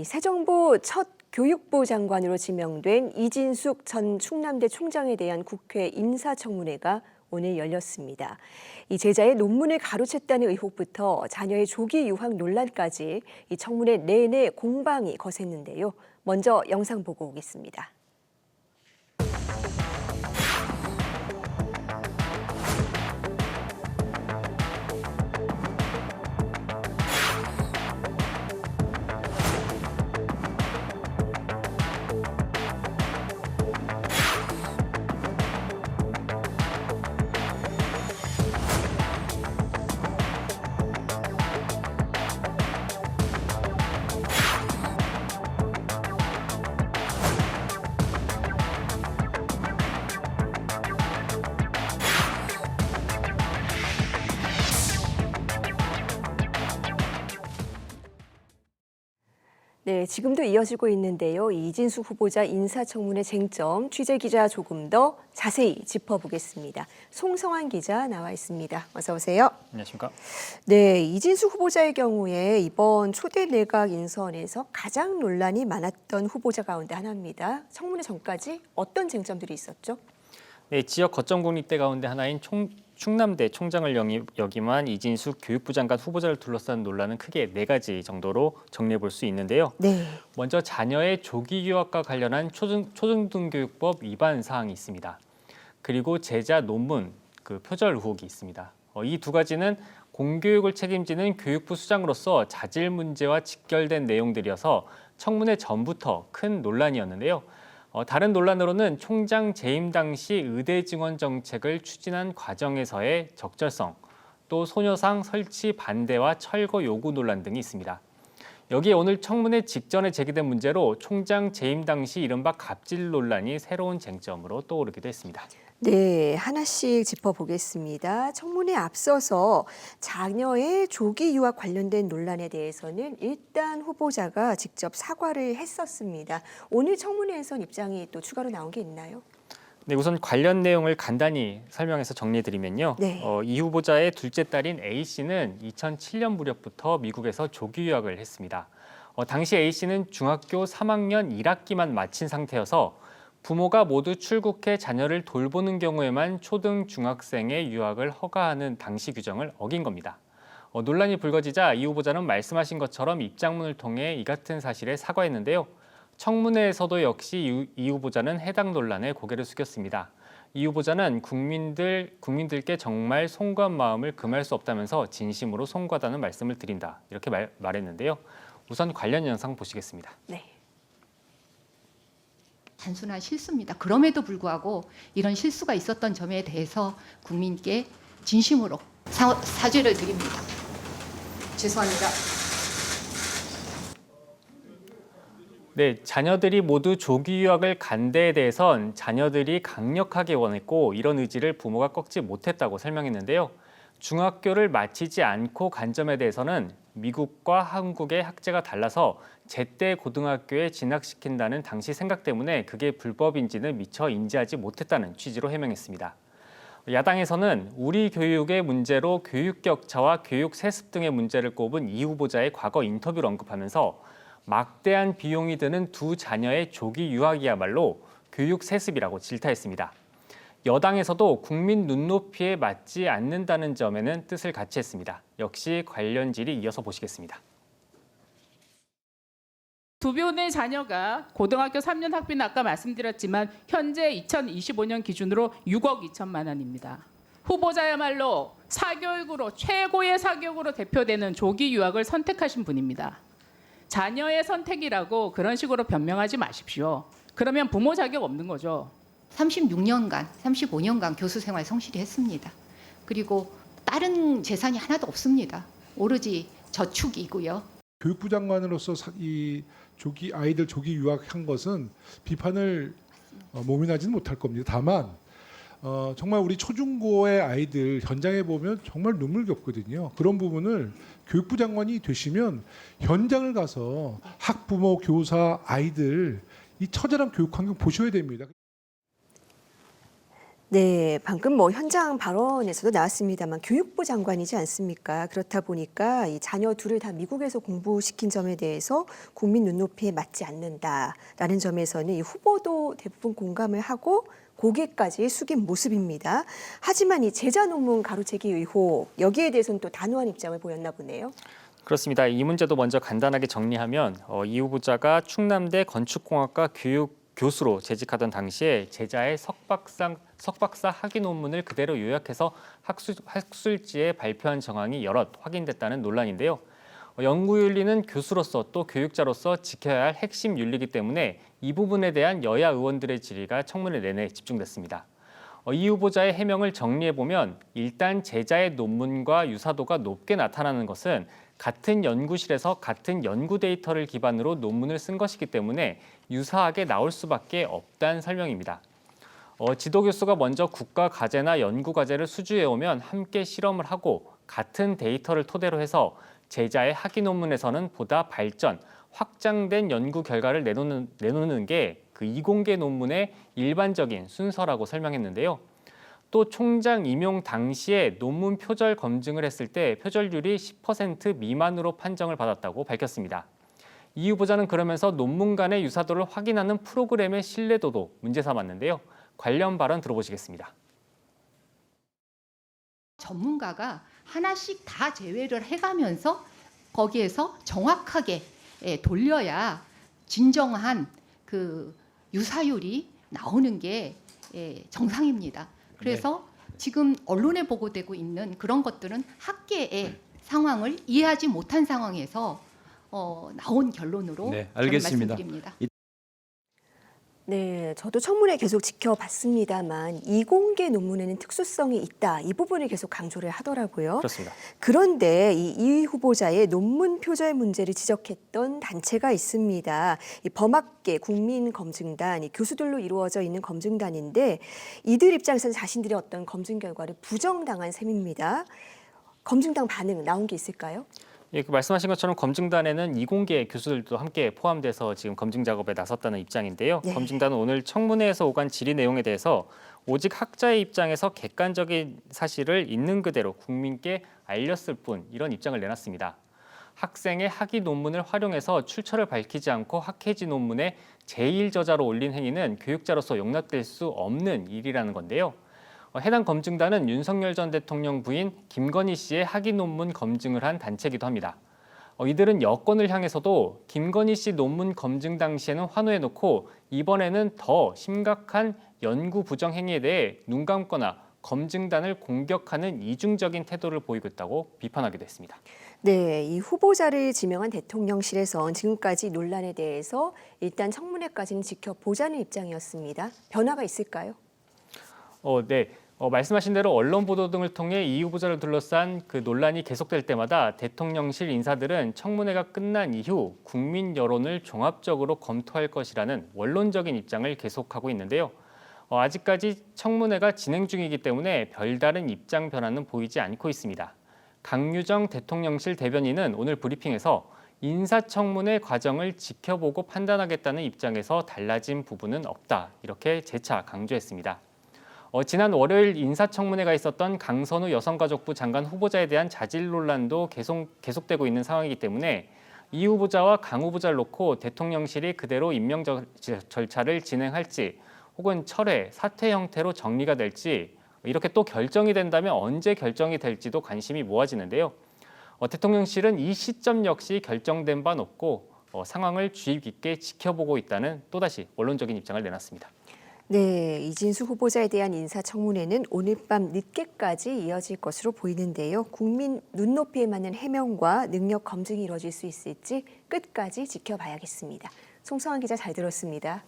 이 새 정부 첫 교육부 장관으로 지명된 이진숙 전 충남대 총장에 대한 국회 인사청문회가 오늘 열렸습니다. 이 제자의 논문을 가로챘다는 의혹부터 자녀의 조기 유학 논란까지 이 청문회 내내 공방이 거셌는데요. 먼저 영상 보고 오겠습니다. 네, 지금도 이어지고 있는데요. 이 이진숙 후보자 인사청문회 쟁점 취재 기자 조금 더 자세히 짚어보겠습니다. 송성환 기자 나와 있습니다. 어서 오세요. 안녕하십니까? 네, 이진숙 후보자의 경우에 이번 초대 내각 인선에서 가장 논란이 많았던 후보자 가운데 하나입니다. 청문회 전까지 어떤 쟁점들이 있었죠? 네, 지역 거점 국립대 가운데 하나인 총, 충남대 총장을 역임한 이진숙 교육부 장관 후보자를 둘러싼 논란은 크게 네 가지 정도로 정리해 볼 수 있는데요. 네. 먼저 자녀의 조기 유학과 관련한 초등, 초중등교육법 위반 사항이 있습니다. 그리고 제자 논문 그 표절 의혹이 있습니다. 어, 이두 가지는 공교육을 책임지는 교육부 수장으로서 자질 문제와 직결된 내용들이어서 청문회 전부터 큰 논란이었는데요. 어, 다른 논란으로는 총장 재임 당시 의대 증원 정책을 추진한 과정에서의 적절성, 또 소녀상 설치 반대와 철거 요구 논란 등이 있습니다. 여기에 오늘 청문회 직전에 제기된 문제로 총장 재임 당시 이른바 갑질 논란이 새로운 쟁점으로 떠오르기도 했습니다. 네, 하나씩 짚어보겠습니다. 청문회 앞서서 자녀의 조기 유학 관련된 논란에 대해서는 일단 후보자가 직접 사과를 했었습니다. 오늘 청문회에선 입장이 또 추가로 나온 게 있나요? 네, 우선 관련 내용을 간단히 설명해서 정리해드리면요. 네. 어, 이 후보자의 둘째 딸인 A 씨는 2007년 무렵부터 미국에서 조기 유학을 했습니다. 어, 당시 A 씨는 중학교 3학년 1학기만 마친 상태여서 부모가 모두 출국해 자녀를 돌보는 경우에만 초등 중학생의 유학을 허가하는 당시 규정을 어긴 겁니다. 어, 논란이 불거지자 이 후보자는 말씀하신 것처럼 입장문을 통해 이 같은 사실에 사과했는데요. 청문회에서도 역시 이, 이 후보자는 해당 논란에 고개를 숙였습니다. 이 후보자는 국민들 국민들께 정말 송구한 마음을 금할 수 없다면서 진심으로 송구하다는 말씀을 드린다 이렇게 말, 말했는데요. 우선 관련 영상 보시겠습니다. 네. 단순한 실수입니다. 그럼에도 불구하고 이런 실수가 있었던 점에 대해서 국민께 진심으로 사, 사죄를 드립니다. 죄송합니다. 네, 자녀들이 모두 조기 유학을 간 데에 대해선 자녀들이 강력하게 원했고 이런 의지를 부모가 꺾지 못했다고 설명했는데요. 중학교를 마치지 않고 간 점에 대해서는 미국과 한국의 학제가 달라서 제때 고등학교에 진학시킨다는 당시 생각 때문에 그게 불법인지는 미처 인지하지 못했다는 취지로 해명했습니다. 야당에서는 우리 교육의 문제로 교육 격차와 교육 세습 등의 문제를 꼽은 이 후보자의 과거 인터뷰를 언급하면서 막대한 비용이 드는 두 자녀의 조기 유학이야말로 교육 세습이라고 질타했습니다. 여당에서도 국민 눈높이에 맞지 않는다는 점에는 뜻을 같이 했습니다. 역시 관련 질이 이어서 보시겠습니다. 두 분의 자녀가 고등학교 3년 학비는 아까 말씀드렸지만 현재 2025년 기준으로 6억 2천만 원입니다. 후보자야말로 사교육으로 최고의 사교육으로 대표되는 조기 유학을 선택하신 분입니다. 자녀의 선택이라고 그런 식으로 변명하지 마십시오. 그러면 부모 자격 없는 거죠. 36년간, 35년간 교수 생활 성실히 했습니다. 그리고 다른 재산이 하나도 없습니다. 오로지 저축이고요. 교육부 장관으로서 사- 이 조기 아이들 조기 유학한 것은 비판을 어, 모면하지는 못할 겁니다. 다만 어, 정말 우리 초중고의 아이들 현장에 보면 정말 눈물겹거든요. 그런 부분을 교육부 장관이 되시면 현장을 가서 학부모, 교사, 아이들 이 처절한 교육 환경 보셔야 됩니다. 네, 방금 뭐 현장 발언에서도 나왔습니다만 교육부 장관이지 않습니까? 그렇다 보니까 이 자녀 둘을 다 미국에서 공부시킨 점에 대해서 국민 눈높이에 맞지 않는다라는 점에서는 이 후보도 대부분 공감을 하고 고개까지 숙인 모습입니다. 하지만 이 제자 논문 가로채기 의혹 여기에 대해서는 또 단호한 입장을 보였나 보네요. 그렇습니다. 이 문제도 먼저 간단하게 정리하면 어, 이 후보자가 충남대 건축공학과 교육 교수로 재직하던 당시에 제자의 석박사, 석박사 학위 논문을 그대로 요약해서 학술, 학술지에 발표한 정황이 여럿 확인됐다는 논란인데요. 어, 연구윤리는 교수로서 또 교육자로서 지켜야 할 핵심 윤리이기 때문에 이 부분에 대한 여야 의원들의 질의가 청문회 내내 집중됐습니다. 어, 이 후보자의 해명을 정리해 보면 일단 제자의 논문과 유사도가 높게 나타나는 것은 같은 연구실에서 같은 연구 데이터를 기반으로 논문을 쓴 것이기 때문에 유사하게 나올 수밖에 없다는 설명입니다. 어, 지도 교수가 먼저 국가 과제나 연구 과제를 수주해 오면 함께 실험을 하고 같은 데이터를 토대로 해서 제자의 학위 논문에서는 보다 발전, 확장된 연구 결과를 내놓는, 내놓는 게 그 이공계 논문의 일반적인 순서라고 설명했는데요. 또 총장 임용 당시에 논문 표절 검증을 했을 때 표절률이 10% 미만으로 판정을 받았다고 밝혔습니다. 이 후보자는 그러면서 논문 간의 유사도를 확인하는 프로그램의 신뢰도도 문제 삼았는데요. 관련 발언 들어보시겠습니다. 전문가가 하나씩 다 제외를 해가면서 거기에서 정확하게 예, 돌려야 진정한 그 유사율이 나오는 게 예, 정상입니다. 그래서 지금 언론에 보고되고 있는 그런 것들은 학계의 상황을 이해하지 못한 상황에서 어, 나온 결론으로 네, 알겠습니다. 말씀드립니다. 네, 저도 청문회 계속 지켜봤습니다만 이공계 논문에는 특수성이 있다 이 부분을 계속 강조를 하더라고요. 그렇습니다. 그런데 이 이휘 후보자의 논문 표절 문제를 지적했던 단체가 있습니다. 이 범학계 국민검증단, 이 교수들로 이루어져 있는 검증단인데 이들 입장에서는 자신들의 어떤 검증 결과를 부정당한 셈입니다. 검증단 반응 나온 게 있을까요? 예, 그 말씀하신 것처럼 검증단에는 이공계 교수들도 함께 포함돼서 지금 검증 작업에 나섰다는 입장인데요. 네. 검증단은 오늘 청문회에서 오간 질의 내용에 대해서 오직 학자의 입장에서 객관적인 사실을 있는 그대로 국민께 알렸을 뿐 이런 입장을 내놨습니다. 학생의 학위 논문을 활용해서 출처를 밝히지 않고 학회지 논문에 제일 저자로 올린 행위는 교육자로서 용납될 수 없는 일이라는 건데요. 어, 해당 검증단은 윤석열 전 대통령 부인 김건희 씨의 학위 논문 검증을 한 단체이기도 합니다. 어, 이들은 여권을 향해서도 김건희 씨 논문 검증 당시에는 환호해놓고 이번에는 더 심각한 연구 부정 행위에 대해 눈 감거나 검증단을 공격하는 이중적인 태도를 보이고 있다고 비판하기도 했습니다. 네, 이 후보자를 지명한 대통령실에선 지금까지 논란에 대해서 일단 청문회까지는 지켜보자는 입장이었습니다. 변화가 있을까요? 어, 네. 어, 말씀하신 대로 언론 보도 등을 통해 이 후보자를 둘러싼 그 논란이 계속될 때마다 대통령실 인사들은 청문회가 끝난 이후 국민 여론을 종합적으로 검토할 것이라는 원론적인 입장을 계속하고 있는데요. 어, 아직까지 청문회가 진행 중이기 때문에 별다른 입장 변화는 보이지 않고 있습니다. 강유정 대통령실 대변인은 오늘 브리핑에서 인사청문회 과정을 지켜보고 판단하겠다는 입장에서 달라진 부분은 없다 이렇게 재차 강조했습니다. 어, 지난 월요일 인사청문회가 있었던 강선우 여성가족부 장관 후보자에 대한 자질 논란도 계속, 계속되고 있는 상황이기 때문에 이 후보자와 강 후보자를 놓고 대통령실이 그대로 임명 절- 절차를 진행할지 혹은 철회, 사퇴 형태로 정리가 될지 이렇게 또 결정이 된다면 언제 결정이 될지도 관심이 모아지는데요. 어, 대통령실은 이 시점 역시 결정된 바 없고 어, 상황을 주의 깊게 지켜보고 있다는 또다시 원론적인 입장을 내놨습니다. 네, 이진수 후보자에 대한 인사청문회는 오늘 밤 늦게까지 이어질 것으로 보이는데요. 국민 눈높이에 맞는 해명과 능력 검증이 이루어질 수 있을지 끝까지 지켜봐야겠습니다. 송성환 기자 잘 들었습니다.